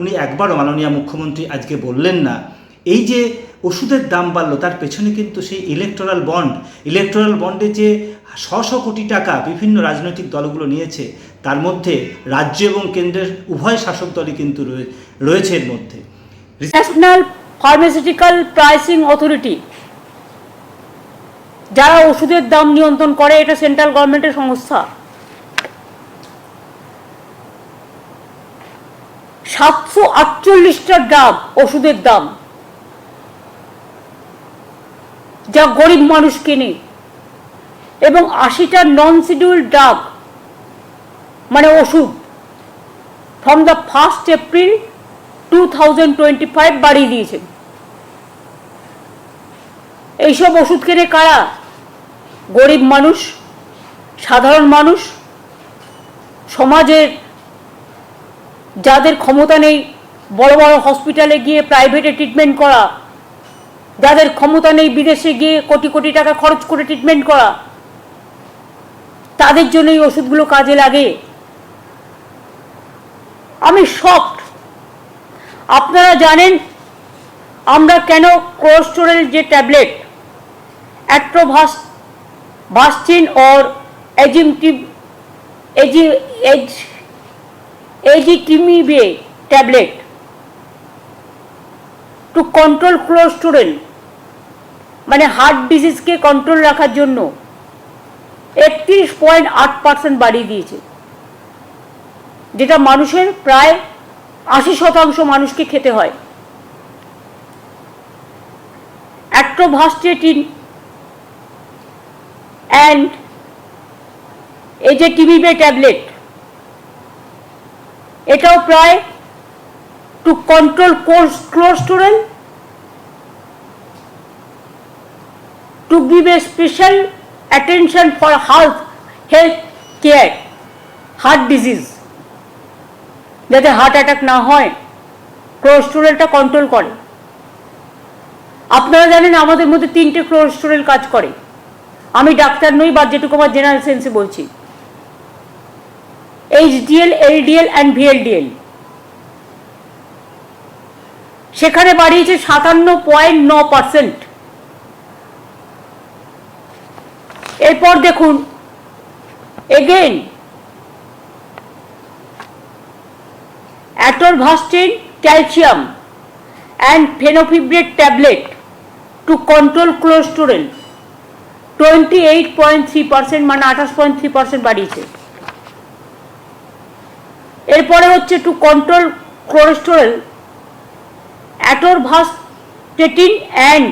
উনি একবারও মাননীয় মুখ্যমন্ত্রী আজকে বললেন না। এই যে ওষুধের দাম বাড়লো, তার পেছনে কিন্তু সেই ইলেকটোরাল বন্ড ইলেকটোরাল বন্ডে যে শ শ কোটি টাকা বিভিন্ন রাজনৈতিক দলগুলো নিয়েছে, তার মধ্যে রাজ্য এবং কেন্দ্রের উভয় শাসক দলই কিন্তু রয়ে- রয়েছে এর মধ্যে। ন্যাশনাল ফার্মাসিউটিক্যাল প্রাইসিং অথরিটি যারা ওষুধের দাম নিয়ন্ত্রণ করে, এটা সেন্ট্রাল গভর্নমেন্টের সংস্থা। সাতশো আটচল্লিশটা দাম ওষুধের দাম। যা গরিব মানুষ কেনে। এবং আশিটা নন শিডিউল ড্রাগ মানে ওষুধ from the first April two thousand twenty five বাড়িয়ে দিয়েছেন। এইসব ওষুধ কেনে কারা? গরিব মানুষ, সাধারণ মানুষ, সমাজের যাদের ক্ষমতা নেই, বড় বড় হসপিটালে গিয়ে প্রাইভেটে ট্রিটমেন্ট করা, যাদের ক্ষমতা নেই বিদেশে গিয়ে কোটি কোটি টাকা খরচ করে ট্রিটমেন্ট করা, তাদের জন্য এই ওষুধগুলো কাজে লাগে। আমি শকড আপনারা জানেন, আমরা কেন কোলেস্টোরেল যে ট্যাবলেট অ্যাট্রোভাস ভাস্টিন ওর এজিমটিভ এজি age ezetimibe tablet to control cholesterol মানে হার্ট ডিজিজকে কন্ট্রোল রাখার জন্য একত্রিশ পয়েন্ট আট পার্সেন্ট বাড়িয়ে দিয়েছে, যেটা মানুষের প্রায় আশি শতাংশ মানুষকে খেতে হয়। অ্যাট্রোভাস্টেটিন অ্যান্ড এই যে টিবিবে ট্যাবলেট এটাও প্রায় to control cholesterol to give a special attention for health health care heart disease যাতে হার্ট অ্যাটাক না হয় কোলেস্টোরেলটা কন্ট্রোল করে। আপনারা জানেন আমাদের মধ্যে তিনটে কোলেস্টোরেল কাজ করে। আমি ডাক্তার নই বা যেটুকু আমার জেনারেল সেন্সে বলছি। এইচডিএল এলডিএল অ্যান্ড ভিএলডিএল সেখানে বাড়িয়েছে সাতান্ন পয়েন্ট ন পার্সেন্ট। এরপর দেখুন again atorvastatin, calcium and phenylfibrate tablet to control cholesterol 28.3% মানে আঠাশ পয়েন্ট থ্রি পার্সেন্ট বাড়িয়েছে। এরপরে হচ্ছে to control cholesterol atorvastatin and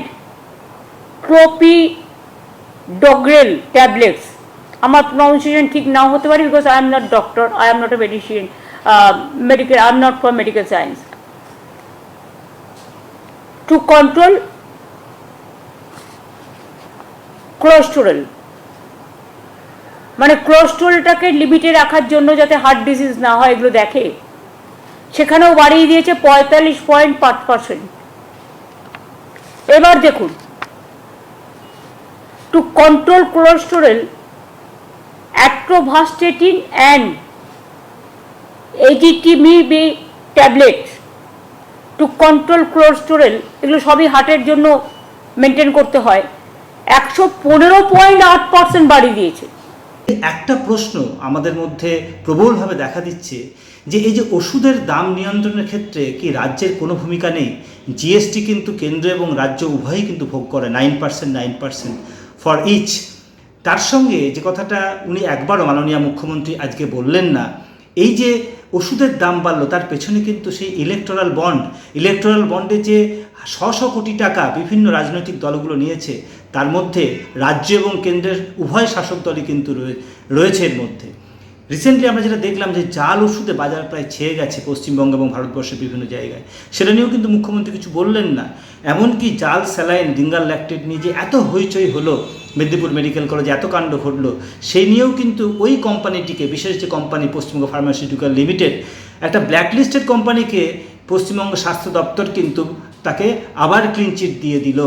clopidogrel tablets আমার প্রনাউন্সিয়েশন ঠিক নাও হতে পারে because I am not doctor I am not a medicine medical i'm not for medical science to control cholesterol. মানে কোলেস্ট্রলটাকে লিমিটে রাখার জন্য যাতে হার্ট ডিজিজ না হয়, এগুলো দেখে। সেখানেও বাড়িয়ে দিয়েছে পঁয়তাল্লিশ পয়েন্ট পাঁচ পার্সেন্ট এবার দেখুন to control cholesterol atorvastatin and ezetimibe tablet to control cholesterol এগুলো সবই হার্টের জন্য মেনটেন করতে হয়। একশো পনেরো পয়েন্ট আট পার্সেন্ট বাড়িয়ে দিয়েছে। একটা প্রশ্ন আমাদের মধ্যে প্রবলভাবে দেখা দিচ্ছে যে এই যে ওষুধের দাম নিয়ন্ত্রণের ক্ষেত্রে কি রাজ্যের কোনো ভূমিকা নেই? জিএসটি কিন্তু কেন্দ্র এবং রাজ্য উভয়ই কিন্তু ভোগ করে nine percent nine percent for each তার সঙ্গে যে কথাটা উনি একবারও মাননীয় মুখ্যমন্ত্রী আজকে বললেন না এই যে ওষুধের দাম বাড়লো, তার পেছনে কিন্তু সেই ইলেকটোরাল বন্ড ইলেকটোরাল বন্ডে যে শ শ কোটি টাকা বিভিন্ন রাজনৈতিক দলগুলো নিয়েছে, তার মধ্যে রাজ্য এবং কেন্দ্রের উভয় শাসক দলই কিন্তু রয়ে- রয়েছে এর মধ্যে। রিসেন্টলি আমরা যেটা দেখলাম যে জাল ওষুধে বাজার প্রায় ছেয়ে গেছে পশ্চিমবঙ্গ এবং ভারতবর্ষের বিভিন্ন জায়গায়। সেটা নিয়েও কিন্তু মুখ্যমন্ত্রী কিছু বললেন না। এমনকি জাল স্যালাইন, ডিঙ্গাল ল্যাকটেড নিয়ে যে এত হইচই হলো মেদিনীপুর মেডিকেল কলেজে এত কাণ্ড ঘটলো, সেই নিয়েও কিন্তু ওই কোম্পানিটিকে, বিশেষ যে কোম্পানি পশ্চিমবঙ্গ ফার্মাসিউটিক্যাল লিমিটেড, একটা ব্ল্যাকলিস্টেড কোম্পানিকে পশ্চিমবঙ্গ স্বাস্থ্য দপ্তর কিন্তু তাকে আবার ক্লিন চিট দিয়ে দিল।